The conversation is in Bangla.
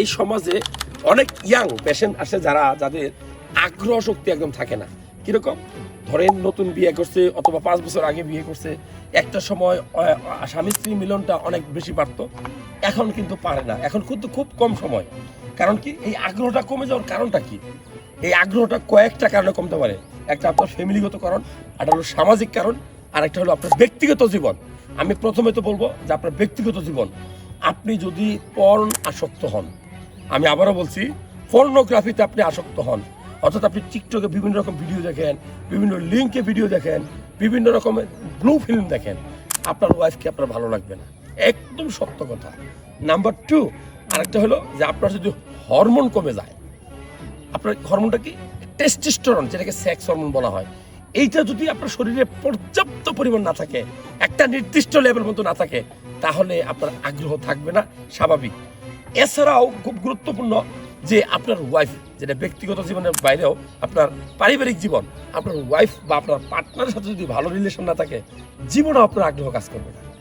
এই সমাজে অনেক ইয়াং পেশেন্ট আসে যারা, যাদের আগ্রহ শক্তি একদম থাকে না। কীরকম? ধরেন নতুন বিয়ে করছে অথবা পাঁচ বছর আগে বিয়ে করছে, একটা সময় স্বামী স্ত্রী মিলনটা অনেক বেশি পারত এখন কিন্তু পারে না। এখন কিন্তু খুব কম সময়। কারণ কি? এই আগ্রহটা কমে যাওয়ার কারণটা কি? এই আগ্রহটা কয়েকটা কারণে কমতে পারে। একটা আপনার ফ্যামিলিগত কারণ, একটা হলো সামাজিক কারণ আর একটা হলো আপনার ব্যক্তিগত জীবন। আমি প্রথমে তো বলব যে আপনার ব্যক্তিগত জীবন। আপনি যদি পর্ন আসক্ত হন আমি আবারও বলছি পর্নোগ্রাফিতে আপনি আসক্ত হন। অর্থাৎ আপনি টিকটকে বিভিন্ন রকম ভিডিও দেখেন, বিভিন্ন লিঙ্কে ভিডিও দেখেন, বিভিন্ন রকমের ব্লু ফিল্ম দেখেন। আপনার ওয়াইফকে আপনার ভালো লাগবে না। একদম সত্য কথা। নাম্বার টু আরেকটা হলো যে আপনার যদি হরমোন কমে যায়, আপনার হরমোনটা কি? টেস্টিস্টোরন যেটাকে সেক্স হরমোন বলা হয়। এইটা যদি আপনার শরীরে পর্যাপ্ত পরিমাণ না থাকে, একটা নির্দিষ্ট লেভেল মতো না থাকে, তাহলে আপনার আগ্রহ থাকবে না, স্বাভাবিক। এছাড়াও খুব গুরুত্বপূর্ণ যে আপনার ওয়াইফ যেটা ব্যক্তিগত জীবনের বাইরেও আপনার পারিবারিক জীবন, আপনার ওয়াইফ বা আপনার পার্টনারের সাথে যদি ভালো রিলেশন না থাকে জীবনে আপনার আগ্রহ কাজ করবে না।